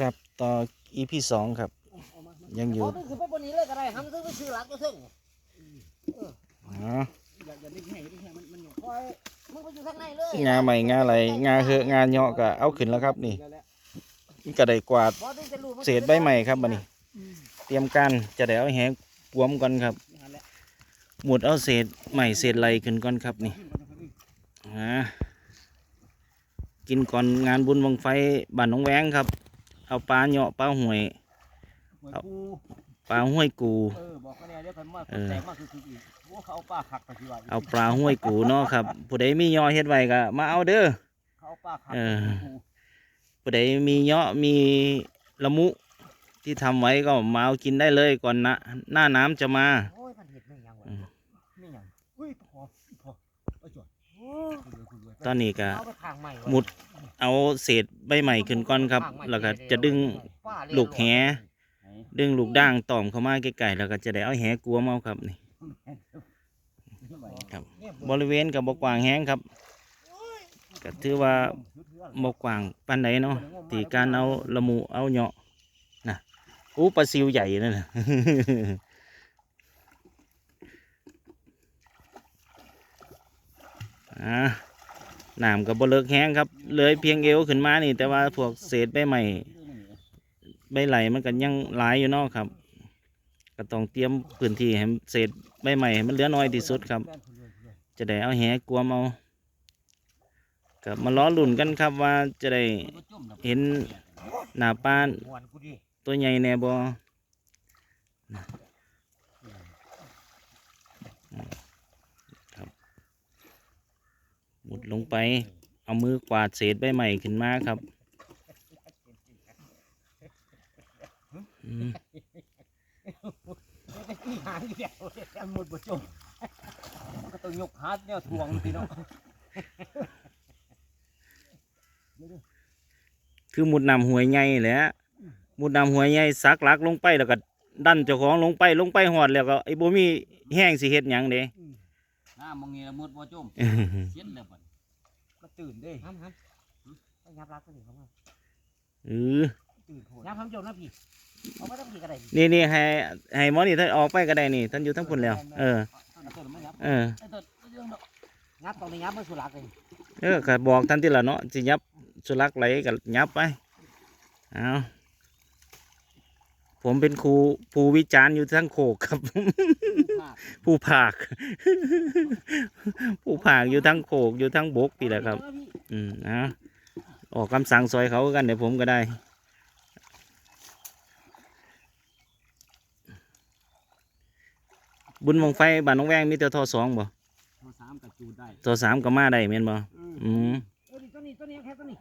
ครับต่อ EP สองครับ ยังอยู่พอถึงขึ้นไปบนนี้เลยก็ได้ทำซึ่งไปซื้อหลักก็ซึ่งอ๋ออย่าอย่าดึงแห้งอย่าดึงแห้งมันมันหยกคอยมึงไปอยู่ข้างในเลยงาใหม่งาอะไรงาเหอะงาเหาะก็เอาขึ้นแล้วครับนี่นี่ก็ได้กวาดพอถึงจะรู้มันเศษใบใหม่ครับบัดนี้ เตรียมการจะได้เอาแหงปวมก่อนครับอย่างนั้นแหละหมุดเอาเศษใหม่เศษไรขึ้นก่อนครับนี่อ่ากินก่อนงานบุญบังไฟบ้านหนองแวงครับ เอาปลาเหาะปลาห่วย เหมือนเอากูปลาห้วยกู เออบอกเขาเนี่ยเดี๋ยวกันมาเออ แตกมากคือคืออีกโอ้เขาเอาปลาขักไปที่ว่าเอาปลาห้วยกูเนาะครับ ผู้ใดมีเหาะเฮ็ดไว้ก็มาเอาเด้อ เขาเอาปลาขักเออกูผู้ใดมีเหาะมีละมุที่ทำไว้ก็มาเอากินได้เลยก่อนนะหน้าน้ำจะมา โอ้ยมันเห็ดไม่ยังวะอืมนี่หยังเฮ้ยพอพอเอาจอดโอ้คุยเลยคุยเลยตอนนี้ก็ เอาไปทางใหม่วะหมุด เอาเศษใบใหม่ขึ้นก่อนครับ แล้วก็จะดึงป้าเยลูกแหไหนดึงลูกด่างตอมเข้ามาใกล้ๆแล้วก็จะได้เอาแหกลัวมาเอาครับนี่ครับเนี่ยบริเวณกับบกว้างแห้งครับก็ถือว่าบกว้างปานใดเนาะที่การเอาละมุเอาเหาะนะอู้ปลาซิวใหญ่นั่นน่ะอ่าน้ำกับบเลิกแห้งครับ เลยเพียงเอวขึ้นมานี่ แต่ว่าพวกเศษใบใหม่ใบไหลมันก็ยังหลายอยู่นาะครับ ก็ต้องเตรียมพื้นที่ให้เศษใบใหม่ให้มันเหลือน้อยที่สุดครับ จะได้เอาแหกลัวมเอากับมาล้อหลุ่นกันครับว่าจะได้เห็นหน้าปลานตัวใหญ่แน่บ่ครับมุดลงไป เอามือกวาดเศษใบใหม่ขึ้นมาครับอืมไม่ได้ที่หางเดียวเลยมันหมดบ่จมมันก็ต้องยกฮาร์ดเนี่ยทวงพี่น้องคือมุดนำหวยใหญ่แหละมุดนำหวยใหญ่ซักหลักลงไปแล้วก็ดันเจ้าของลงไปลงไปหอดแล้วก็ไอ้บ่มีแห้งสิเฮ็ดหยังเด้น้ำมองงี้ละมุดบ่จมเสียนแล้วบัดก็ ตื่นเด้ห้ามห้ามไปยับรักก็ดิเขามาเออตื่นโหดยับห้ามโยนนะพี่เอาไปต้องพี่ก็ได้นี่นี่ให้ให้หมอนี่ท่านออกไปก็ได้นี่ท่านอยู่ทั้งพุ่นแล้ว เออต้นต้นไม่ยับเออ ไอ้ตัวเรื่องดอกยับตรงนี้ยับมันสุรักเลยเออก็บอกท่านที่ละเนาะสิยับสุลักไหลก็ยับไปเอา ผมเป็นครูผู้วิจารณ์อยู่ทั้งโคกครับ ผู้ผาก ผู้ผากอยู่ทั้งโคกอยู่ทั้งบกพี่แหละครับ อืมนะออกคำสั่งซอยเขากันเดี๋ยวผมก็ได้ บุญมงไฟบ้านน้องแวงมีแต่ทอสองบ่พอสามกับจูดได้ทอสามก็มาได้แม่นบ่อืมเออนี่ตัวนี้ตัวนี้แค่ตัวนี้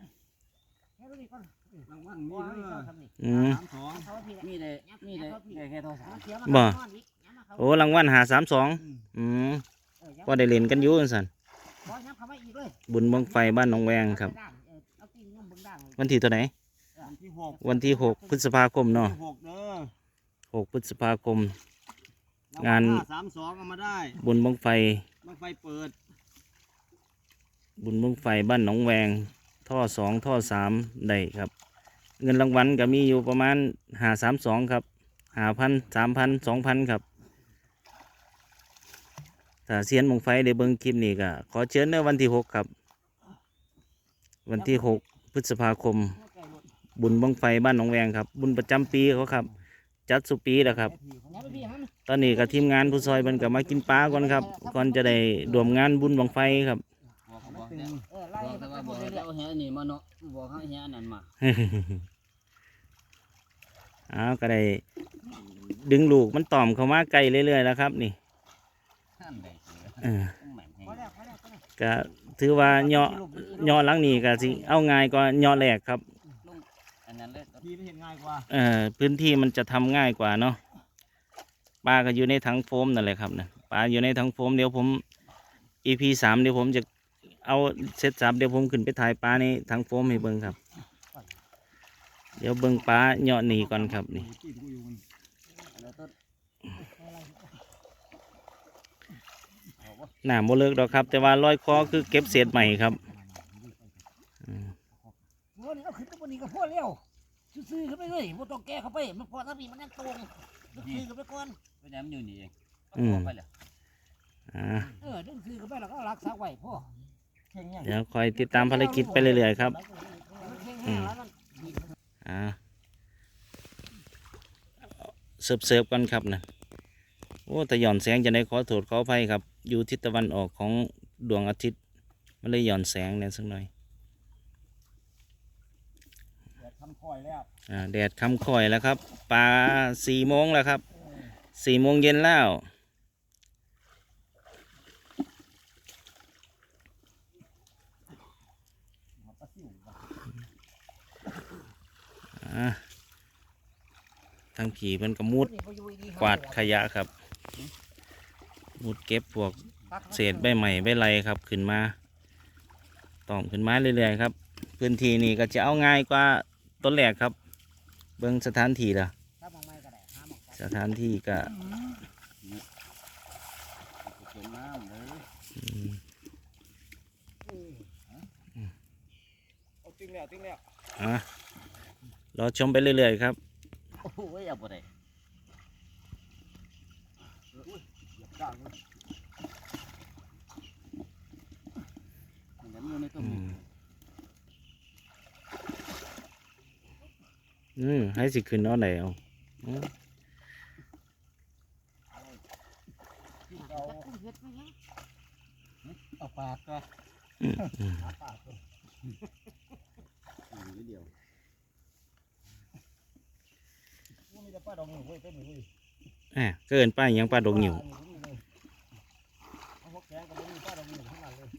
แค่ตัวนี้ก่อน รางวัลโอ้มียเด้อเอาทำนี่อืม สามสองเขาว่าพี่มีได้มีได้ได้แค่โทรศัพเอาท์เสียมาบ่นอนอีกยับมาเขาโอ้รางวัลหาสามสองอืมเออยับก็ได้เล่นกันอยู่สันบ่ยับเข้ามาอีกเลยบุญบังไฟบ้านหนองแวงครับเอาไปด่างเออเอาตีนงมเบิ่งด่างเลยวันที่เท่าไหร่วันที่หกวันที่หกพฤษภาคมเนาะที่หกเด้อหกพฤษภาคม งานสามสองเอามาได้บุญบังไฟ บังไฟเปิดบุญบังไฟบ้านหนองแวง ท่อสองท่อสามได้ครับ เงินรางวัลก็มีอยู่ประมาณหาสามสองครับหาพันสามพันสองพันครับถ้าเซียนบังไฟได้เบิ่งคลิปนี้ก็ขอเชิญในวันที่หกครับ วันที่หกพฤษภาคม บุญบังไฟบ้านหนองแวงครับ บุญประจำปีเขาครับ จัดสุปีแล้วครับยับไปพี่ฮันตอนนี้ก็ทีมงานผู้ซอยมันก็มากินปลาก่อนครับ ก่อนจะได้รวมงานบุญบังไฟครับบอกเขาบอกแต่เออไล่บอกไปแต่ว่าหบมอกดเลยให้เนี่ยเอาแหนี่มาเนาะบอกให้แหนั่นมา อ้าวก็ได้ดึงลูกมันต่อมเข้ามาไกลเรื่อยๆแล้วครับ นี่นั่นได้เสือเออต้องแหม่งแห้งพอแล้วพอแล้วพอแล้วก็ถือว่าเหาะเหาะหลังนี้ก็สิเอาง่ายกว่าเหาะแหลกครับลงอันนั้นเลยทีไม่เห็นง่ายกว่าเอ่อพื้นที่มันจะทำง่ายกว่าเนาะปลาก็อยู่ในถังโฟมนั่นแหละครับนะปลาอยู่ในถังโฟมเดี๋ยวผม EP สามเดี๋ยวผมจะเอาเซตสามเดี๋ยวผมขึ้นไปถ่ายปลาในถังโฟมให้เบิ่งครับ เดี๋ยวเบิ่งปลาเหาะหนีก่อนครับนี่ที่กูอยู่มันแล้วต้นหนามโมเลิกดอกครับ แต่ว่าร้อยคอคือเก็บเศษใหม่ครับโอ้นี่เอาขึ้นตัวนี้ก็พอแล้วซื้อๆขึ้นไปเลยบ่ต้องแก้เข้าไป มันพอถ้ามีมันยังตรงดึงซื้อขึ้นไปก่อนไปไหนมันอยู่นี่เองเอาอืมตัวไปเลยอ่าเออดึงซื้อขึ้นไปแล้วก็รักษาไว้พ่อเข่งยังเดี๋ยวคอยติดตามภารกิจไปเรื่อยๆครับแห้งๆแล้วมัน อ่า เสิร์ฟเสิร์ฟกันครับนะโอ้แต่หย่อนแสงจะได้ขอโทษขออภัยครับ อยู่ทิศตะวันออกของดวงอาทิตย์มันเลยหย่อนแสงเนี่ยสักหน่อยแดดทำคอยแล้วอ่าแดดค่ำค่อยแล้วครับปลาสี่โมงแล้วครับสี่โมงเย็นแล้วหัวปลาซิวบ่อ่า ทั้งผีเพิ่นก็มุดกวาดขยะครับ มุดเก็บพวกเศษใบใหม่ใบไรครับ ขึ้นมาต่อมขึ้นมาเรื่อยๆครับ พื้นที่นี่ก็จะเอาง่ายกว่าต้นแรกครับ เบิ่งสถานที่ละถ้ามองไม่ก็ได้หาหมองสถานที่ก็เขียนน้ำเลยอืมเอาจริงแล้วจริงแล้วอะรอชมไปเรื่อยๆครับโอ้ ยเอาไปไหนเหยียบด่างเลยมันจะมีอยู่ในต้นอืนี้มอืมให้สิขึ้นเอาไหนเอาอืมเอากุ้งเฮ็ดไหมเนี่ยเอาปากก็อืมอืมหาปากก็ อยู่นิดเดียว มันมีแต่ ปลาดองหนึ่งเว้ยเต็มเลยแหมเกินไปยังปลาดงหิวเอาพวกแกงก็ไม่มีปลาดองหนึ่งทั้งนั้นเลย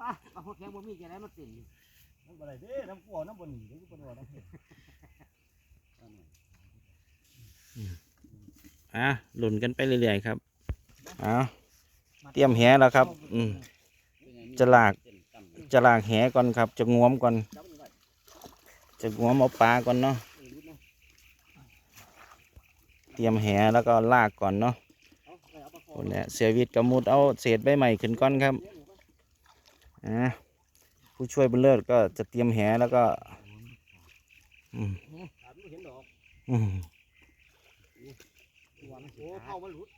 ป้าเอาพวกแข็งบ่มีจะได้มาติ่นอยู่น้ำอะไรเด้น้ำกัวน้ำบนหนีหรือปลาดองน้ำเผ็ดอะหล่นกันไปเรื่อยๆครับเอ่าเตรียมแหแล้วครับ อืมจะลากจะลากแหก่อนครับ จะงวมก่อน จะงวมเอาปลาก่อนเนาะ เตรียมแหแล้วก็ลากก่อนเนาะคนแหละเสียวิทย์กับมุดเอาเศษใบใหม่ขึ้นก่อนครับอ่าผู้ช่วยบุญเลิศก็จะเตรียมแหแล้วก็อืมถามไม่เห็นดอกอืมตัวมันโอ้เข้ามันหลุด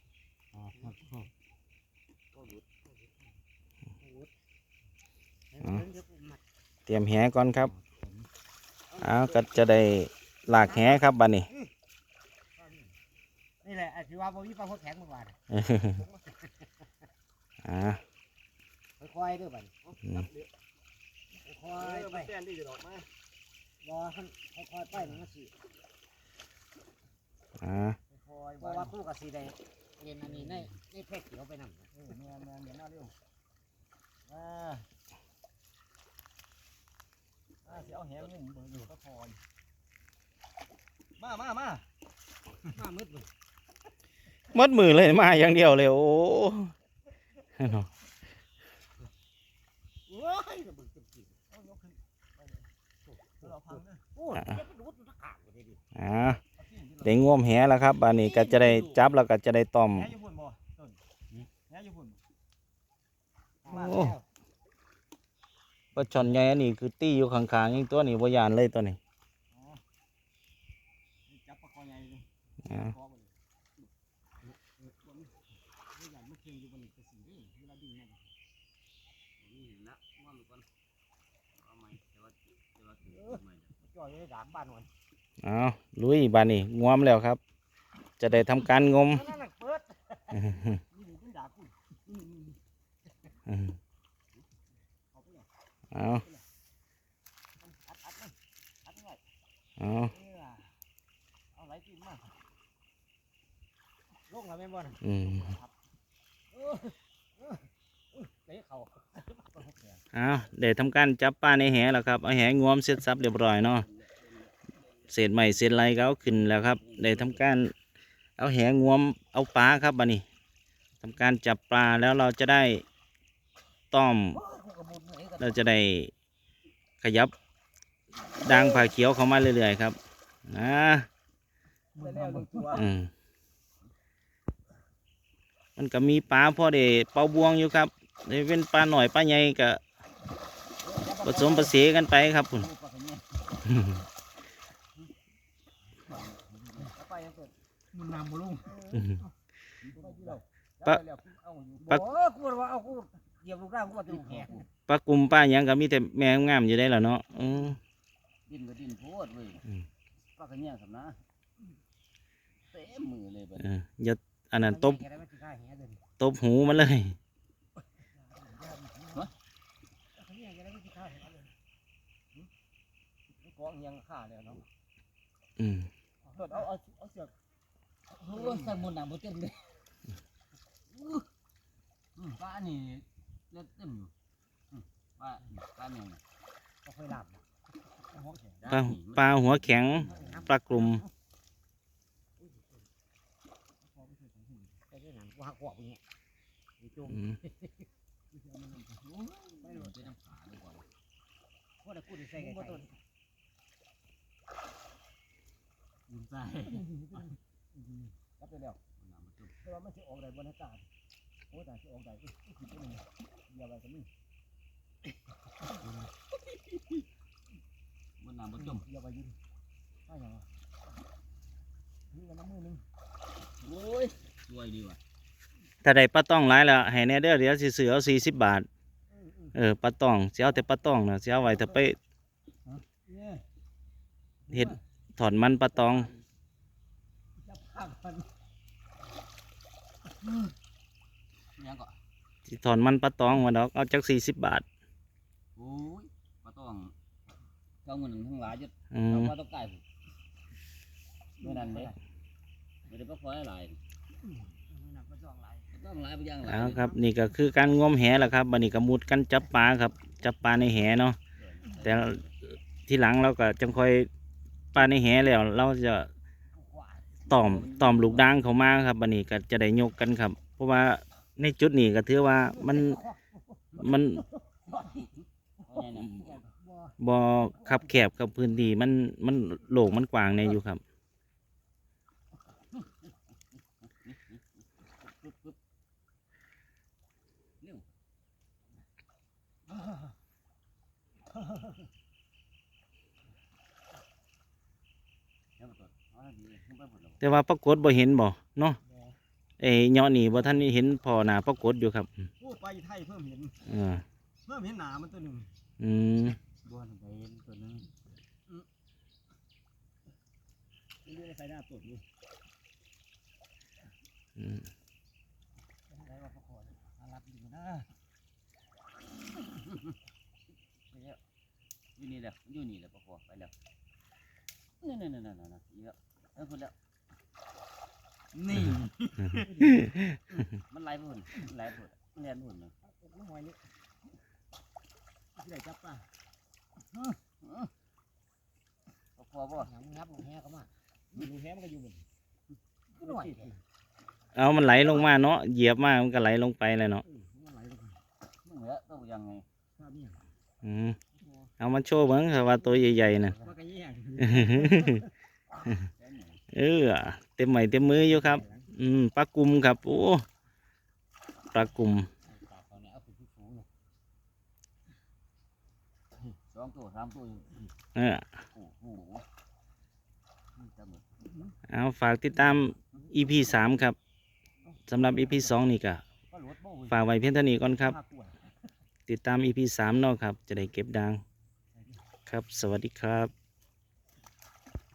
เตรียมแหก่อนครับอ้าวก็จะได้ลากแหครับบัดนี้ นี่แหละไอ้ที่ว่าบ่มีปลาพวกแข็งเมื่อวานอ่าค่อยๆเด้อบัดนี้อืมค่อยเออๆไปมันแต้นดีอยู่ดอกมารอให้ค่อยๆไปมันก็สิอ่าคอยเพราะว่าคู่กับสีแดงเรียนอันนี้ในในแพ็กเขียวไปนำเออแมนแมนเดี๋ยวมาเร็วอ่าอ่าสิเอาแหงงุ่มเบอร์อยู่ก็คอยมามามามามืดเลยห มดมือเลยมาอย่างเดียวเลยโอ้เนาะโอ้ยระเบิดเต็มที่เอายกขึ้นเอาเลยเราพังเด้อโอ้ยเดี๋ยวไปดูดมันตะขาบเลยดิอ่าเอาที่ที่เราได้ง่วมแหแล้วครับบัดนี้ก็จะได้จับแล้วก็จะได้ต้อมแหอยู่พุ่นบ่ต้นแหอยู่พุ่นมาโอ้แล้วปลาช่อนใหญ่อันนี้คือตี้อยู่ข้างๆอีกตัวนี้บ่ยานเลยตัวนี้อ๋อนี่จับปลาคอใหญ่เลย อ่า คอบ่เลยเออตัวนี้นี่อย่างมันเคียงอยู่บนนี้กระสีนี่เวลาดึงมัน นี่เห็นละว่ามันก่อนเอาไหมแต่ว่าแต่ว่าถือไม่ได้ จ่อยได้ด่างบ้านหน่อยเอาลุยบัดนี้ง่วมแล้วครับ จะได้ทำการงมนั่นน่ะเปิดนี่นี่เป็นดาบกูนี่นี่นี่อืมเอาไปเลยเอาอัดอัดมันอัดมันไว้เอาเออเอาไหลตีนมาลงแล้วแม่นบ่น่ะอืม เตะเขาเอาได้ทำการจับปลาในแหแล้วครับเอาแหงวมเสร็จสับเรียบร้อยเนาะเศษใหม่เศษไรก็เอาขึ้นแล้วครับได้ทำการเอาแหงวมเอาปลาครับบัดนี้ทำการจับปลาแล้วเราจะได้ต้อม เราจะได้ขยับด่างผ่าเขียวเข้ามาเรื่อยๆครับนะอืมมันก็มีปลาพอได้เป่าบวงอยู่ครับ เดี๋เป็นปลาหน่อยปลาใหญ่กับผสมผสมกันไปครับคุณปลาปลากูว่าเอากูเหยียบลูกร่างกูว่ปลากลุ่มปลาอย่างก็มีแต่แมงงามอยู่ได้แล้วเนาะดินก็ดินโพดเลยปลากระเนี้สำนะเต็มมือเลยแบบอย่าอันนั้นตบตบหูมันเลย ยังฆ่าแล้วเนาะอืมเกิดเอาเอาเอาเสือกโอ้ยใส่หมดหนังบ่เต็มเลยอืมปลานี่เลือดเต็มอยู่อืมปลาปลาแมงก็ค่อยหลับปลาปลาหัวแข็งปลากลุ่มไปด้วยหนังกูหักหัวกูเนี่ยมีจุ่มอืม ไม่รู้จะน้ำขาดีกว่า พวกนั้นกูได้ ใส่ไก่ไก่ยืมใส่รับไปแล้วน้ำมันจุ่มแต่ว่ามันสิออกได้บ่ในตาโอ้ตาสิออกได้อีกอีกนิดนึงอย่าไว้ก็มีมันน้ำมันจุ่มอย่าไว้ยืนถ้าอย่างวะนี่กันน้ำมือนึงโอ้ยสวยดีว่ะถ้าได้ปลาต้องหลายแล้วให้แน่เด้อเดี๋ยวสิซื้อเอา40บาท เออปลาต้องสิเอาแต่ปลาต้องน่ะสิเอาไว้ถ้าไปเนี่ยเฮ็ดถอนมันปลาตอง จะพักมันยังก็สิถอนมันปลาตองว่าดอก เอาจัก40บาทโอ้ยปลาต้องเจ้าเงินทั้งหลายจะอืเรามว่าต้องไก่ผมเมื่อนั้นเลยไม่ได้ปลาคอยหลายหนังก็จ้องหลายปลาต้องหลายไปย่างหลายเอาครับ นี่ก็คือการงมแหแหละครับบัดนี้ก็มุดกันจับปลาครับ จับปลาในแหเนาะแต่ทีหลังเราก็จังค่อยปลาในแหแล้ว เราจะกว่า ตอมตอมลูกด่างเขามาครับบัดนี้ก็จะได้ยกกันครับ เพราะว่าในจุดนี้ก็ถือว่ามันมันบ่ขับแคบกับพื้นที่มันมันโหลงมันกว้างในอยู่ครับ ปึ๊บปึ๊บเร็วเดี๋ยวก่อนเอาให้ดีเลยขึ้นไปหมด แล้วแต่ว่าปรากฏบ่เห็นบ่เนาะเอ้ยเหยาะนี่บ่ท่านเห็นพอหน้าปรากฏอยู่ครับโอ้ไปไทยเพิ่มเห็นเออเพิ่มเห็นหนามันตัวหนึ่งอืมบ้วนไปเห็นตัวนึงเรื่องใส่หน้าตดอยู่อืมอะไรว่าพวกคนอารับอยู่นะอยู่นี่แหละอยู่นี่แหละปะคอไปแล้วนี่นี่นี่นี่นี่นี่เยอะเออพุ่นแล้ว นี่ มันไหลพุ่นมันไหลพุ่นมันเลียนพุ่นนะน้ำหอยนี่ที่ไหนจับป่ะปะคอบ่หนังงับหนังแหเข้ามาดูแฮมันก็อยู่บนก็หน่อยเอามันไหลลงมาเนาะเหยียบมามันก็ไหลลงไปเลยเนาะมันไหลลงมึงเหลือตัวยังไงภาพนี้อืมเอามาโชว์เบิ่งครับว่าตัวใหญ่ๆน่ะว่ากันแย่งแค่นี้เออ เต็มไม้เต็มมืออยู่ครับ อืมปลากุมครับโอ้ปลากุมปากเขาเนี่ยเอาไปที่สูงเนี่ยสองตัวสามตัวเออโอ้โหจะหมดเอาฝากติดตาม EP สามครับสำหรับ EP สองนี่ก็ก็รถโบ้ฝากไว้เพียงเท่านี้ก่อนครับภาพป่วยติดตาม EP สามเนาะครับ จะได้เก็บดังครับ สวัสดีครับ